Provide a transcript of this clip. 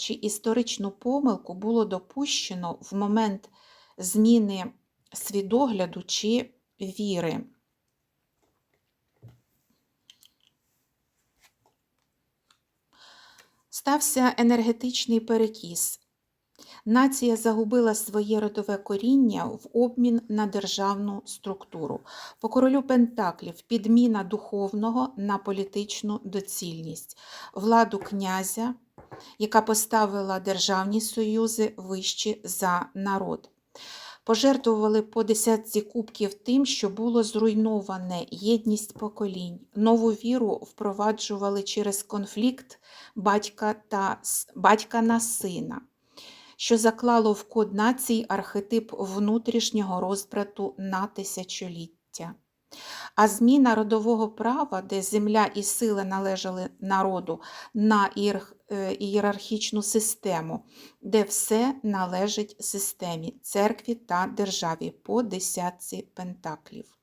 чи історичну помилку було допущено в момент зміни свідогляду чи віри. Стався енергетичний перекіс. Нація загубила своє родове коріння в обмін на державну структуру. По королю Пентаклів підміна духовного на політичну доцільність, владу князя, яка поставила державні союзи вищі за народ. Пожертвували по десятці кубків тим, що було зруйноване єдність поколінь. Нову віру впроваджували через конфлікт батька, та, батька на сина що заклало в код націй архетип внутрішнього розбрату на тисячоліття. А зміна родового права, де земля і сила належали народу, на е, ієрархічну систему, де все належить системі, церкві та державі по десятці пентаклів.